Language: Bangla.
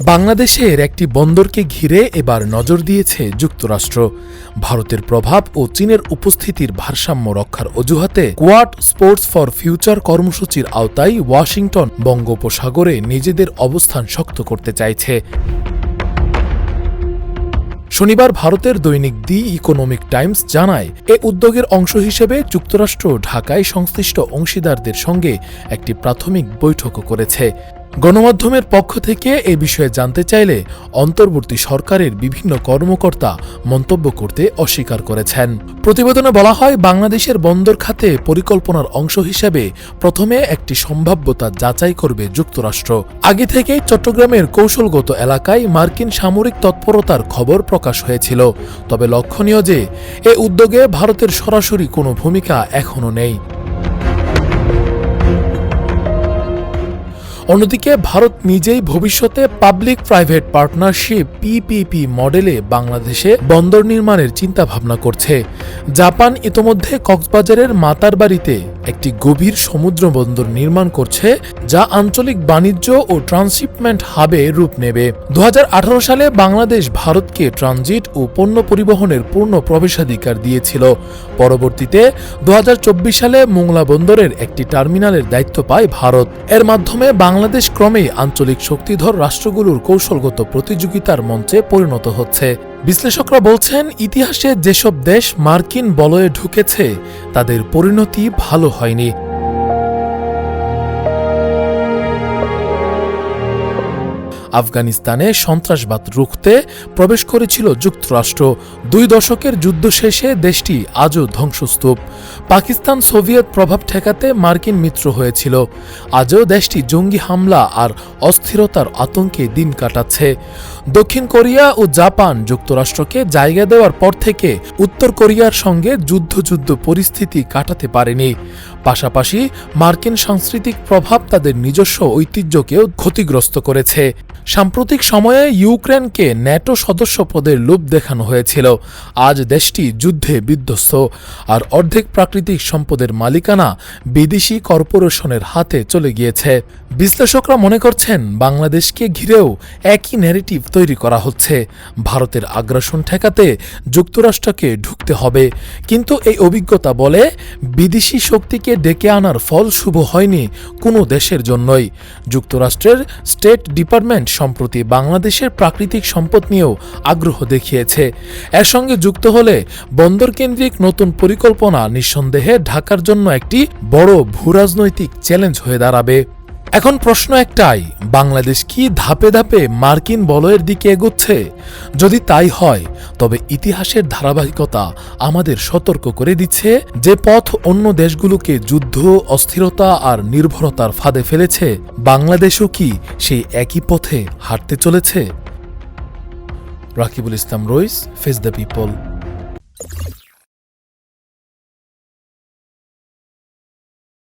বাংলাদেশের একটি বন্দরকে ঘিরে এবার নজর দিয়েছে যুক্তরাষ্ট্র। ভারতের প্রভাব ও চীনের উপস্থিতির ভারসাম্য রক্ষার অজুহাতে কোয়াড স্পোর্টস ফর ফিউচার কর্মসূচির আওতায় ওয়াশিংটন বঙ্গোপসাগরে নিজেদের অবস্থান শক্ত করতে চাইছে। শনিবার ভারতের দৈনিক দি ইকোনমিক টাইমস জানায়, এ উদ্যোগের অংশ হিসেবে যুক্তরাষ্ট্র ঢাকায় সংশ্লিষ্ট অংশীদারদের সঙ্গে একটি প্রাথমিক বৈঠকও করেছে। গণমাধ্যমের পক্ষ থেকে এ বিষয়ে জানতে চাইলে অন্তর্বর্তী সরকারের বিভিন্ন কর্মকর্তা মন্তব্য করতে অস্বীকার করেছেন। প্রতিবেদনে বলা হয়, বাংলাদেশের বন্দর খাতে পরিকল্পনার অংশ হিসেবে প্রথমে একটি সম্ভাব্যতা যাচাই করবে যুক্তরাষ্ট্র। আগে থেকেই চট্টগ্রামের কৌশলগত এলাকায় মার্কিন সামরিক তৎপরতার খবর প্রকাশ হয়েছিল। তবে লক্ষণীয় যে, এ উদ্যোগে ভারতের সরাসরি কোনো ভূমিকা এখনও নেই। অন্যদিকে ভারত নিজেই ভবিষ্যতে পাবলিক প্রাইভেট পার্টনারশিপ পিপিপি মডেলে বাংলাদেশে বন্দর নির্মাণের চিন্তা ভাবনা করছে। জাপান ইতোমধ্যে কক্সবাজারের মাতার বাড়িতে একটি গভীর সমুদ্র বন্দর নির্মাণ করছে, যা আঞ্চলিক বাণিজ্য ও ট্রান্সশিপমেন্ট হাবে রূপ নেবে। দু হাজার আঠারো সালে বাংলাদেশ ভারতকে ট্রানজিট ও পণ্য পরিবহনের পূর্ণ প্রবেশাধিকার দিয়েছিল। পরবর্তীতে দু হাজার চব্বিশ সালে মোংলা বন্দরের একটি টার্মিনালের দায়িত্ব পায় ভারত। এর মাধ্যমে বাংলাদেশ ক্রমেই আঞ্চলিক শক্তিধর রাষ্ট্রগুলোর কৌশলগত প্রতিযোগিতার মঞ্চে পরিণত হচ্ছে। বিশ্লেষকরা বলছেন, ইতিহাসে যেসব দেশ মার্কিন বলয়ে ঢুকেছে, তাদের পরিণতি ভালো হয়নি। আফগানিস্তানে সন্ত্রাসবাদ রুখতে প্রবেশ করেছিল যুক্তরাষ্ট্র। দুই দশকের যুদ্ধ শেষে দেশটি আজও ধ্বংসস্তূপ। পাকিস্তান সোভিয়েত প্রভাব ঠেকাতে মার্কিন মিত্র হয়েছিল। আজও দেশটি জঙ্গি হামলা আর অস্থিরতার আতঙ্কে দিন কাটাচ্ছে। দক্ষিণ কোরিয়া ও জাপান যুক্তরাষ্ট্রকে জায়গা দেওয়ার পর থেকে উত্তর কোরিয়ার সঙ্গে যুদ্ধ যুদ্ধ পরিস্থিতি কাটাতে পারেনি। পাশাপাশি মার্কিন সাংস্কৃতিক প্রভাব তাদের নিজস্ব ঐতিহ্যকেও ক্ষতিগ্রস্ত করেছে। সাম্প্রতিক সময়ে ইউক্রেনকে ন্যাটো সদস্য পদের লোভ দেখানো হয়েছিল। আজ দেশটি যুদ্ধে বিধ্বস্ত। আর অর্ধেক প্রাকৃতিক সম্পদের মালিকানা বিদেশি কর্পোরেশনের হাতে চলে গিয়েছে। বিশ্লেষকরা মনে করছেন, বাংলাদেশকে ঘিরেও একই ন্যারেটিভ তৈরি করা হচ্ছে। ভারতের আগ্রাসন ঠেকাতে যুক্তরাষ্ট্রকে ঢুকতে হবে। কিন্তু এই অভিজ্ঞতা বলে বিদেশি শক্তিকে ডেকে আনার ফল শুভ হয়নি কোনো দেশের জন্যই। যুক্তরাষ্ট্রের স্টেট ডিপার্টমেন্ট সম্প্রতি বাংলাদেশের প্রাকৃতিক সম্পদ নিয়েও আগ্রহ দেখিয়েছে। এর সঙ্গে যুক্ত হলে বন্দর কেন্দ্রিক নতুন পরিকল্পনা নিঃসন্দেহে ঢাকার জন্য একটি বড় ভূরাজনৈতিক চ্যালেঞ্জ হয়ে দাঁড়াবে। এখন প্রশ্ন একটাই, বাংলাদেশ কি ধাপে ধাপে মার্কিন বলয়ের দিকে এগোচ্ছে? যদি তাই হয়, তবে ইতিহাসের ধারাবাহিকতা আমাদের সতর্ক করে দিচ্ছে যে পথ অন্য দেশগুলোকে যুদ্ধ, অস্থিরতা আর নির্ভরতার ফাঁদে ফেলেছে। বাংলাদেশও কি সেই একই পথে হাঁটতে চলেছে? Rakibul Islam Rais face the people